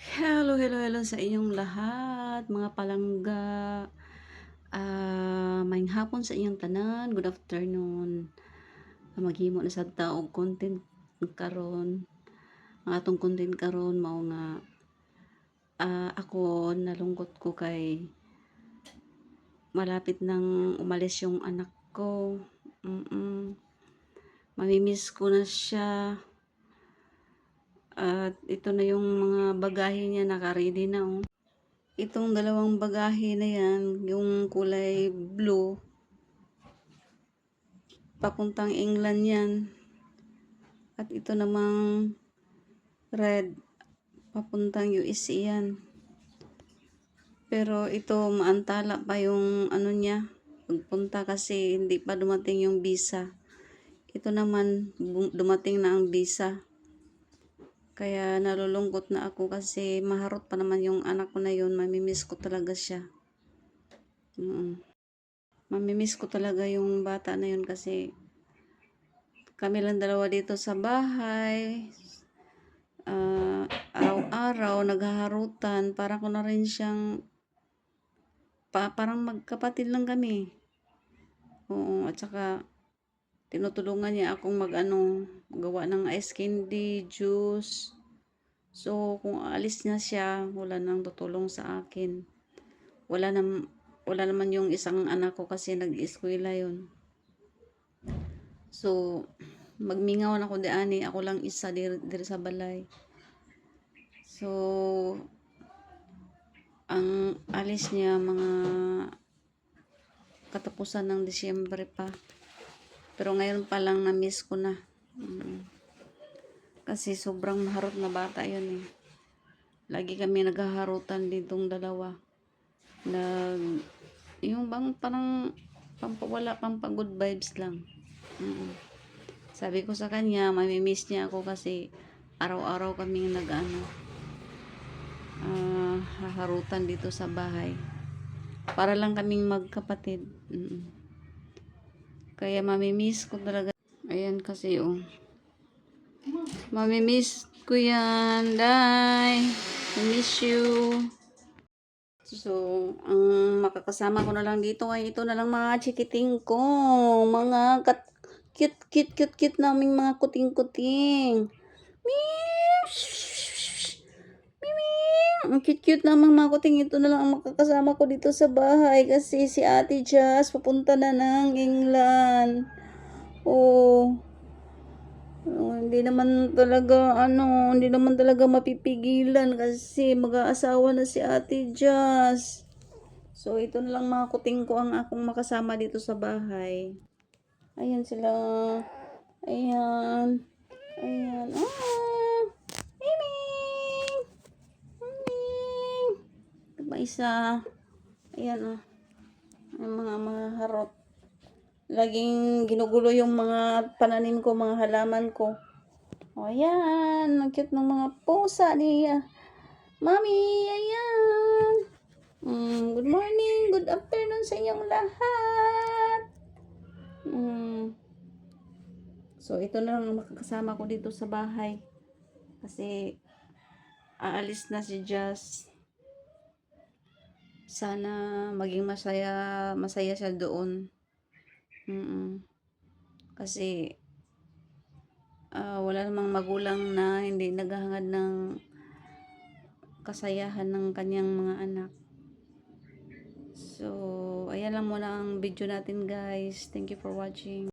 Hello, hello, hello sa inyong lahat, mga palangga. Ah, maayong hapon sa inyong tanan. Good afternoon. Maghimo na sad ta og content karon. Ang atong content karon mao nga ah, ako nalungkot ko kay malapit nang umalis yung anak ko. Mm. Mamimiss ko na siya. At ito na yung mga bagahe niya, naka-ready na oh. Itong dalawang bagahe na yan, yung kulay blue, papuntang England yan. At ito namang red, papuntang USA yan. Pero ito, maantala pa yung ano niya, pagpunta kasi hindi pa dumating yung visa. Ito naman, dumating na ang visa. Kaya nalulungkot na ako kasi maharot pa naman yung anak ko na yun. Mamimiss ko talaga siya. Mm. Mamimiss ko talaga yung bata na yun kasi kami lang dalawa dito sa bahay. Ah, araw-araw naghaharutan. Para ko na rin siyang pa, parang magkapatid lang kami. Oo, at saka tinutulungan niya akong mag-ano, gawa ng ice candy, juice. So, kung aalis na siya, wala nang tutulong sa akin. Wala nam wala naman yung isang anak ko kasi nag-eskwela yun. So, magmingaw na di ani, ako lang isa dir, dir sa balay. So, ang alis niya mga katapusan ng Disyembre pa. Pero ngayon pa lang na-miss ko na. Mm. Kasi sobrang maharot na bata yun eh. Lagi kami naghaharutan ditong dalawa. Nag, yung bang parang pampawala, pampagood vibes lang. Mm. Sabi ko sa kanya, mamimiss niya ako kasi araw-araw kaming nag-ano, ah, haharutan dito sa bahay. Para lang kaming magkapatid. Mm. Kaya mamimiss ko talaga. Ayan kasi oh. Mamimiss ko yan, Day. I miss you. So, ang makakasama ko na lang dito ay ito na lang mga chikiting ko. Mga kat cute, cute, cute, cute naming mga kuting-kuting. Ang cute-cute namang mga kuting. Ito na lang ang makakasama ko dito sa bahay kasi si Ate Jazz papunta na ng England. Oh. Oh, hindi naman talaga ano, hindi naman talaga mapipigilan kasi mag-aasawa na si Ate Jazz. So ito na lang mga kuting ko ang akong makasama dito sa bahay. Ayan sila. Ayan. Ayan. Ah! Miming! Miming! Ito pa isa. Ayan ah. Ang mga mga harot. Laging ginugulo yung mga pananim ko, mga halaman ko. O, ayan. Ang cute ng mga pusa niya. Mami, ayan. Mm, good morning, good afternoon sa inyong lahat. Mm. So, ito na lang ang makakasama ko dito sa bahay. Kasi, aalis na si Jazz. Sana maging masaya, masaya siya doon. Mm. Kasi ah, wala namang magulang na hindi naghahangad ng kasayahan ng kanyang mga anak. So, ayan lang muna ang video natin guys. Thank you for watching.